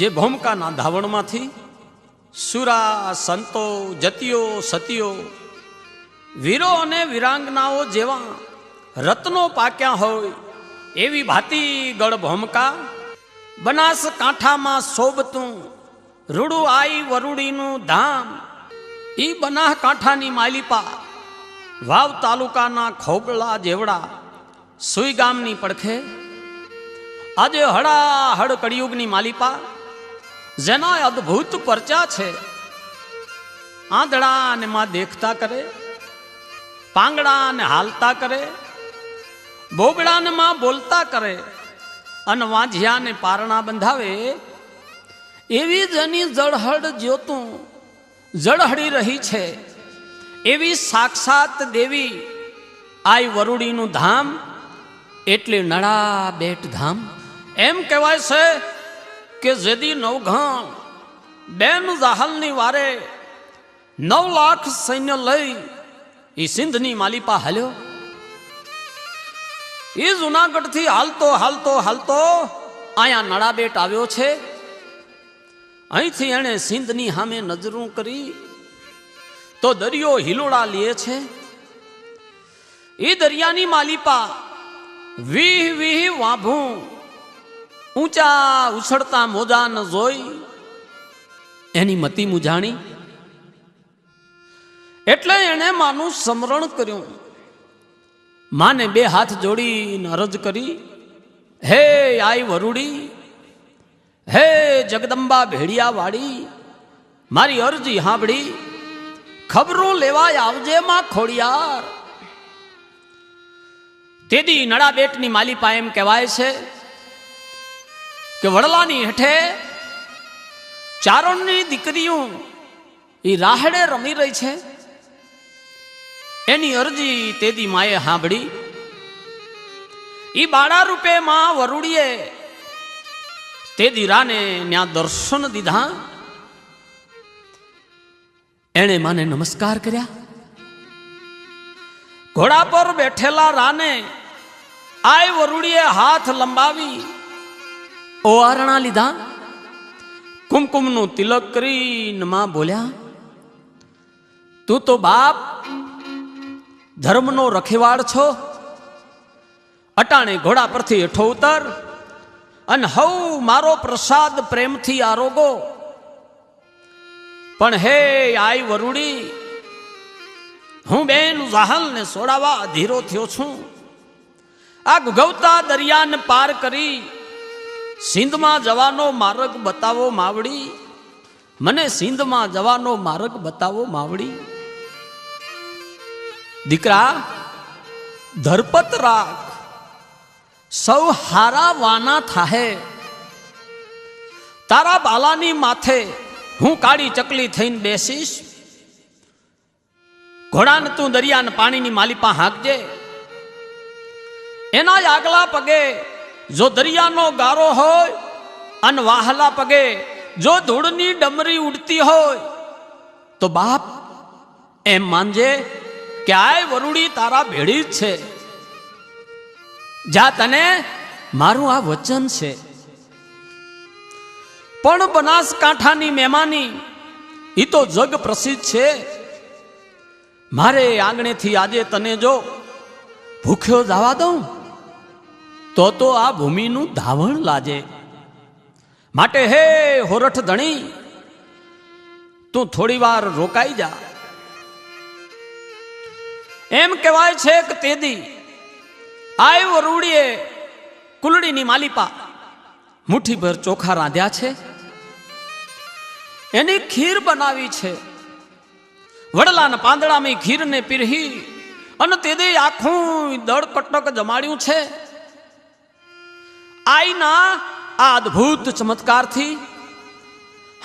જે ભૌમકાના ધાવણમાંથી, સુરા સંતો જતીઓ સતીઓ વીરો અને વિરાંગનાઓ જેવા રત્નો પાક્યા હોય, એવી ભાતી ગળ ભૌમકા, બનાસ કાંઠામાં શોભતું રૂડું આઈ વરુડીનું ધામ, ઈ બનાહ કાંઠાની માલિપા, વાવ તાલુકાના ખોબળા જેવડા સુઈ ગામની પડખે, આજે હળાહળ કળિયુગની માલિપા જેના અદ્ભુત પરચા છે. આંધળા ને માં દેખતા કરે પાંગડા ને હાલતા કરે બોબડા ને માં બોલતા કરે, અને વાંઝિયા ને પારણા બંધાવે. એવી જ એની જળહળ જ્યોતું જળહળી રહી છે. એવી સાક્ષાત દેવી આઈ વરુડીનું ધામ, એટલે નળા બેટ ધામ. એમ કહેવાય છે કે જેદી નવઘણ બેન જાહલની વારે નવ લાખ સૈન્ય લઈ એ સિંધની માલિપા હાલ્યો. એ જુનાગઢથી હાલતો હાલતો હાલતો અહીંયા નળાબેટ આવ્યો છે. અહીંથી એણે સિંધની સામે નજરું કરી તો દરિયો હિલોડા લે છે. એ દરિયાની માલિપા વીહ વીહ વાભું ઊંચા ઉછળતા મોજા ન જોઈ એની મતિ મુજાણી એટલે એણે માનું સમરણ કર્યું. માને બે હાથ જોડીને અરજ કરી. હે આઈ વરુડી, હે જગદંબા ભેડિયા વાળી, મારી અરજી હાંભળી ખબરો લેવાય આવજે માં ખોડિયાર. તેદી નળાબેટની માલિપા એમ કહેવાય છે કે વડલાની હેઠે ચારણની દીકરીઓ એ રાહડે રમી રહી છે. એની અરજી તેદી માએ સાંભળી. એ બાળા રૂપે માં વરુડીએ તે દીરાને ત્યાં દર્શન દીધા. એણે માને નમસ્કાર કર્યા. ઘોડા પર બેઠેલા રાને આય વરુડીએ હાથ લંબાવી ઓવારણા લીધા? કુમકુમનું તિલક કરીને માં બોલ્યા, તું તો બાપ ધર્મનો રખેવાળ છો. અટાણે ઘોડા પરથી હેઠો ઉતર અને હવ મારો પ્રસાદ પ્રેમથી આરોગો. પણ હે આઈ વરુડી, હું બેન જાહલને સોડાવા અધીરો થયો છું. આ ગુગવતા દરિયાને પાર કરી સિંધમાં જવાનો માર્ગ બતાવો માવડી? મને સિંધમાં જવાનો માર્ગ બતાવો માવડી? દીકરા, ધરપત રાખ. સૌ હારા વાના થાહે. તારા બાલાની માથે હું કાળી ચકલી થઈને બેસીશ. ઘોડાને તું દરિયાને પાણીની માલિપા હાંકજે. એના આગલા પગે જો દરિયાનો ગારો હોય અને વાહલા પગે જો ધૂળની ડમરી ઉડતી હોય, તો બાપ એમ માનજે કે આય વરુડી તારા ભેળી જ છે. જા તને મારું આ વચન છે. પણ બનાસકાંઠાની મહેમાની એ તો જગ પ્રસિદ્ધ છે. મારે આંગણેથી આજે તને જો ભૂખ્યો જવા દઉં? તો તો આ ભૂમિનું ધાવણ લાજે. માટે હે હોરઠ ધણી, તું થોડી વાર રોકાઈ જા. એમ કહેવાય છે કે તેદી આવ્યો રૂડીએ કુલડીની માલિપા મુઠ્ઠીભર ચોખા રાંધ્યા છે. એની ખીર બનાવી છે. વડલાના પાંદડામાં ખીરને પીરહી અને તેદી આખું દળ કટક જમાડ્યું છે. આઈના આ અદ્ભુત ચમત્કારથી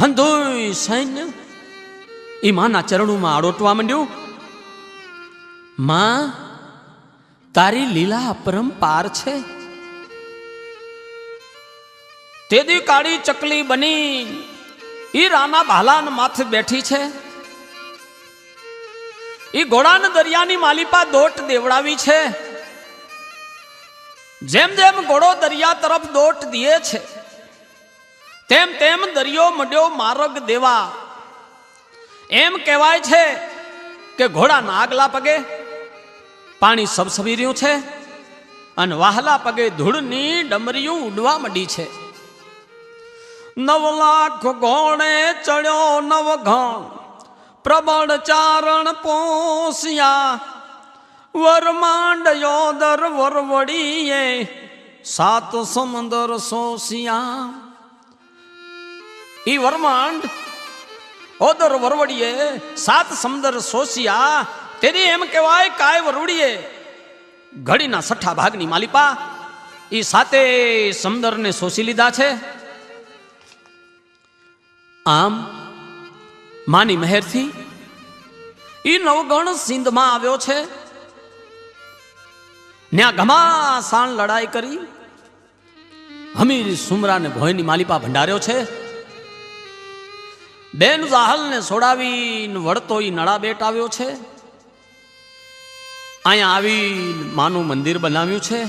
હંધોય સૈન્ય એ માના ચરણોમાં આડોટવા માંડ્યું. માં, તારી લીલા અપરંપાર છે. તેદી કાળી ચકલી બની, ઈ રાના ભાલાન માથે બેઠી છે. ઈ ઘોડાને દરિયાની માલિપા દોટ દેવડાવી છે. જેમ જેમ ઘોડો દરિયા તરફ દોટ દીએ છે, તેમ તેમ દરિયો મડ્યો માર્ગ દેવા. એમ કહેવાય છે કે ઘોડા નાગલા પગે પાણી સબસબી રહ્યું છે અને વાહલા પગે ધૂળની ડમરીયું ઉડવા માંડી છે. નવ લાખ ઘોડે ચડ્યો નવ ઘણ પ્રબળ ચારણ પોસિયા વરમાંડ યોદર વરવડીએ, સાત સમંદર સોસિયા. ઈ વરમાંડ, ઓદર વરવડીએ, સાત સમંદર સોસિયા. તેની એમ કહેવાય કાય વરવડીએ. ઘડીના સઠ્ઠા ભાગની માલિપા ઈ સાતે સમંદરને શોષી લીધા છે. આમ, માની મહેરથી ઈ નવગણ સિંધમાં આવ્યો છે. ત્યાં ઘમાસાણ લડાઈ કરી. હમીર સુમરાને ભોયની માલિપા ભંડાર્યો છે. બેન જાહલને છોડાવીને વળતો ઈ નળા બેટ આવ્યો છે. અહીંયા આવીને માનું મંદિર બનાવ્યું છે.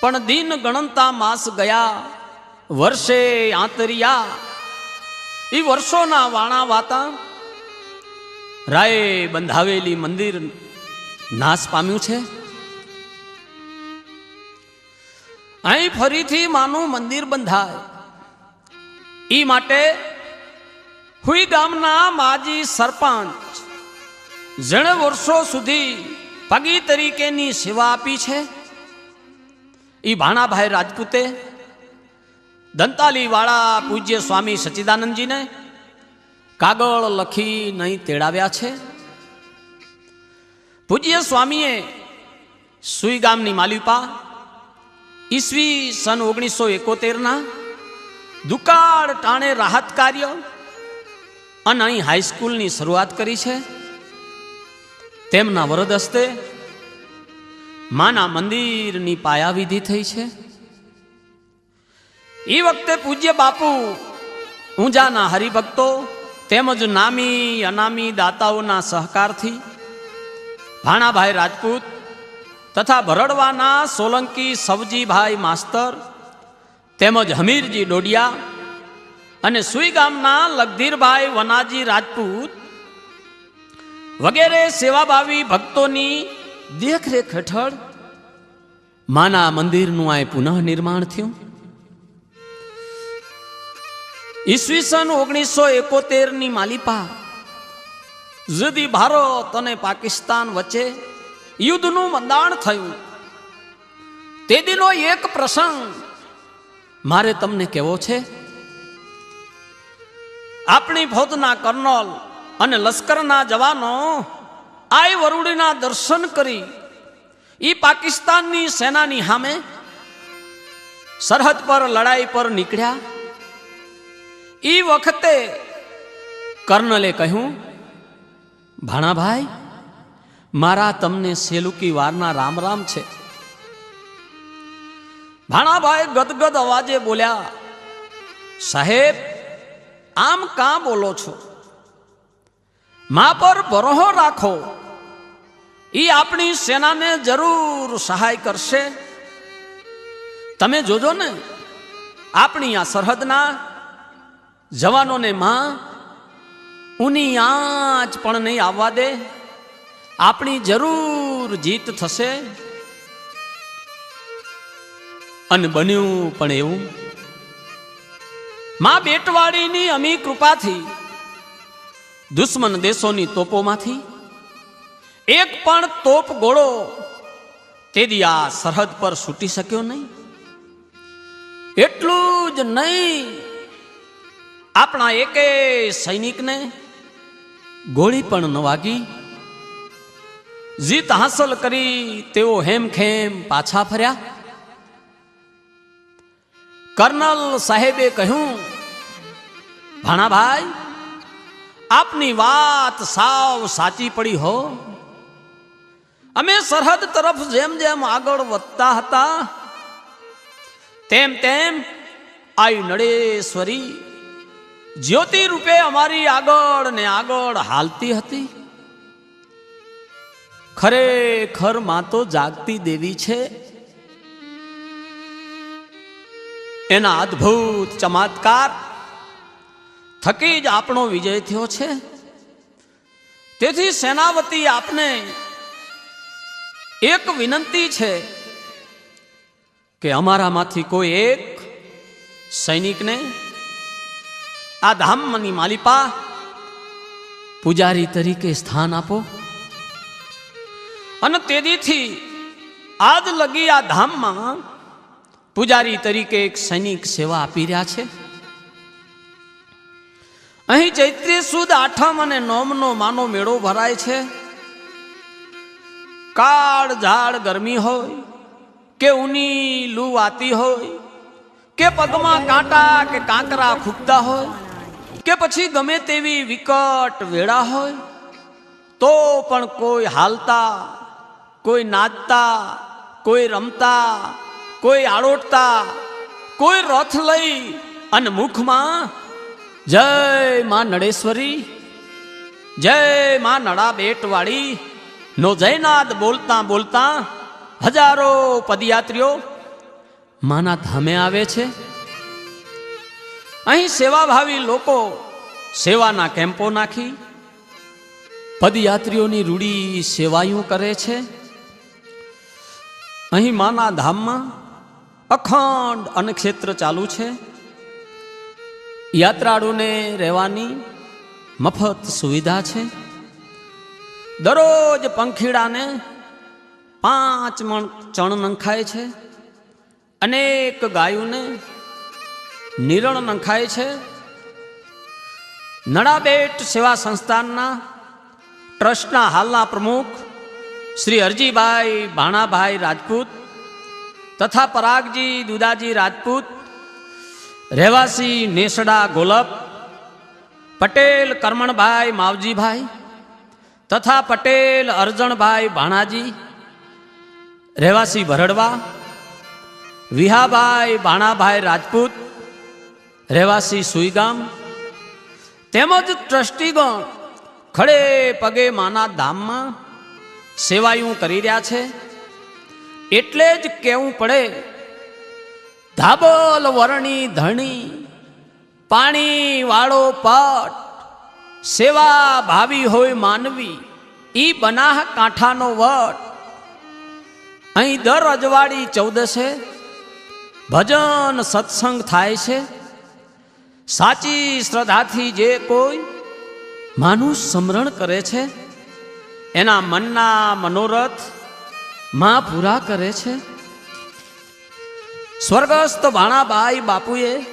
પણ દિન ગણનતા માસ ગયા, વર્ષે આંતરિયા. એ વર્ષોના વાણા વાતા રાયે બંધાવેલી મંદિર નાશ પામ્યું છે. અહીં ફરીથી માનું મંદિર બંધાય. એ માટે હુઈ ગામના માજી સરપંચ જેણે વર્ષો સુધી પગી તરીકેની સેવા આપી છે. એ ભાણાભાઈ રાજપૂતે, દંતાલીવાળા પૂજ્ય સ્વામી સચ્ચિદાનંદજીને કાગળ લખી નહીં તેડાવ્યા છે. પૂજ્ય સ્વામીએ સુઈ ગામની માલિપા ઈસવી સન ઓગણીસો એકોતેરના દુકાળ ટાણે રાહત કાર્ય અને અહીં હાઈસ્કૂલની શરૂઆત કરી છે. તેમના વરદ હસ્તે માના મંદિરની પાયાવિધિ થઈ છે. એ વખતે પૂજ્ય બાપુ ઊંઝાના હરિભક્તો તેમજ નામી અનામી દાતાઓના સહકારથી ભાણાભાઈ રાજપૂત તથા ભરડવાના સોલંકી સવજીભાઈ માસ્તર, તેમજ હમીરજી ડોડિયા અને સુઈ ગામના લગધીરભાઈ વનાજી રાજપૂત વગેરે સેવાભાવી ભક્તોની દેખરેખ હેઠળ માના મંદિરનું આ પુનઃ નિર્માણ થયું. ઈસવીસન ઓગણીસો એકોતેરની માલિપા જુદી ભારત અને પાકિસ્તાન વચ્ચે યુદ્ધનું મંદાણ થયું. તે દિનો એક પ્રસંગ મારે તમને કેવો છે? આપણી ફોજના કર્નલ અને લશ્કરના જવાનો આઈ વરુડીના દર્શન કરી એ પાકિસ્તાનની સેનાની સામે સરહદ પર લડાઈ પર નીકળ્યા. એ વખતે કર્નલે કહ્યું, ભાણાભાઈ મારા તમને સેલુકી વારના રામ રામ છે. ભાણાભાઈ ગદગદ અવાજે બોલ્યા, સાહેબ, આમ કાં બોલો છો? મા પર ભરોહો રાખો. ઈ આપણી સેનાને જરૂર સહાય કરશે. તમે જોજો ને, આપણી આ સરહદના જવાનોને માં ઉની આંચ પણ નહીં આવવા દે. આપણી જરૂર જીત થશે. અને બન્યું પણ એવું. માં બેટવાડીની અમી કૃપાથી, દુશ્મન દેશોની તોપોમાંથી, એક પણ તોપ ગોળો તેદી આ સરહદ પર છૂટી શક્યો નહીં. એટલું જ નહીં, આપણા એકે સૈનિકને ગોળી પણ ન વાગી. જીત હાંસલ કરી તેઓ હેમખેમ પાછા ફર્યા. કર્નલ સાહેબે કહ્યું, ભાણાભાઈ, આપની વાત સાવ સાચી પડી હો. અમે સરહદ તરફ જેમ જેમ આગળ વધતા હતા, તેમ તેમ આઈ નડેશ્વરી જ્યોતિ રૂપે અમારી આગળ ને આગળ હાલતી હતી. ખરેખરમાં તો જાગતી દેવી છે. એના અદ્ભુત ચમત્કાર થકી જ આપણો વિજય થયો છે. તેથી સેનાવતી આપને એક વિનંતી છે કે અમારામાંથી કોઈ એક સૈનિકને આ ધામની માલિપા પૂજારી તરીકે સ્થાન આપો. અને તેદીથી આજ લગી આ ધામમાં પૂજારી તરીકે એક સૈનિક સેવા આપી રહ્યા છે. અહીં ચૈત્રી સુદ આઠમ અને નોમનો માનો મેળો ભરાય છે. કાળ ઝાડ ગરમી હોય, કે ઉની લૂ વાતી હોય, કે પગમાં કાંટા કે કાંકરા ખૂબતા હોય, કે પછી ગમે તેવી વિકટ વેળા હોય, તો પણ કોઈ હાલતા કોઈ નાચતા, કોઈ રમતા, કોઈ આડોટતા, કોઈ રથ લઈ અને મુખમાં જય માં નડેશ્વરી, જય માં નડા બેટવાળી નો જયનાદ બોલતા બોલતા હજારો પદયાત્રીઓ માના ધામે આવે છે. અહીં સેવાભાવી લોકો સેવાના કેમ્પો નાખી પદયાત્રીઓની રૂડી સેવાયું કરે છે. અહીં માના ધામમાં અખંડ અન્નક્ષેત્ર ચાલુ છે. યાત્રાળુને રહેવાની મફત સુવિધા છે. દરરોજ પંખીડાને પાંચ મણ ચણ નંખાય છે. અનેક ગાયોને નિરણ નંખાય છે. નડાબેટ સેવા સંસ્થાનના ટ્રસ્ટના હાલના પ્રમુખ શ્રી હરજીભાઈ ભાણાભાઈ રાજપૂત તથા પરાગજી દુદાજી રાજપૂત, રહેવાસી નેસડા ગોલપ, પટેલ કરમણભાઈ માવજીભાઈ તથા પટેલ અરજણભાઈ ભાણાજી, રહેવાસી ભરડવા, વિહાભાઈ ભાણાભાઈ રાજપૂત, રહેવાસી સુઈગામ તેમજ ટ્રસ્ટીગણ ખડે પગે માના ધામમાં સેવાયું કરી રહ્યા છે? એટલે જ કેવું પડે, ધાબલ વરણી ધણી, પાણી વાળો પટ, સેવા ભાવી હોય માનવી, ઈ બનાહ કાંઠાનો વટ. અહીં દર અજવાળી ચૌદસે ભજન સત્સંગ થાય છે. સાચી શ્રદ્ધાથી જે કોઈ માનું સ્મરણ કરે છે એના મનના મનોરથમાં પૂરા કરે છે. સ્વર્ગસ્થ ભાણાબાઈ બાપુએ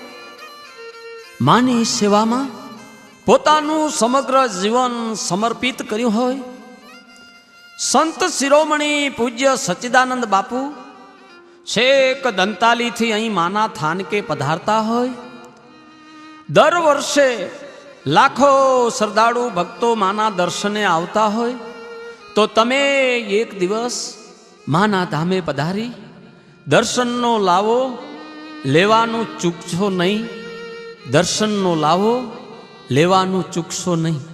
માની સેવામાં પોતાનું સમગ્ર જીવન સમર્પિત કર્યું હોય. સંત શિરોમણી પૂજ્ય સચ્ચિદાનંદ બાપુ છેક દંતાલીથી અહીં માના થાનકે પધારતા હોય. દર વર્ષે લાખો શ્રદ્ધાળુ ભક્તો માના દર્શને આવતા હોય. તો તમે એક દિવસ માના ધામે પધારી, દર્શનનો લાવો, લેવાનું ચૂકશો નહીં, દર્શનનો લાવો, લેવાનું ચૂકશો નહીં.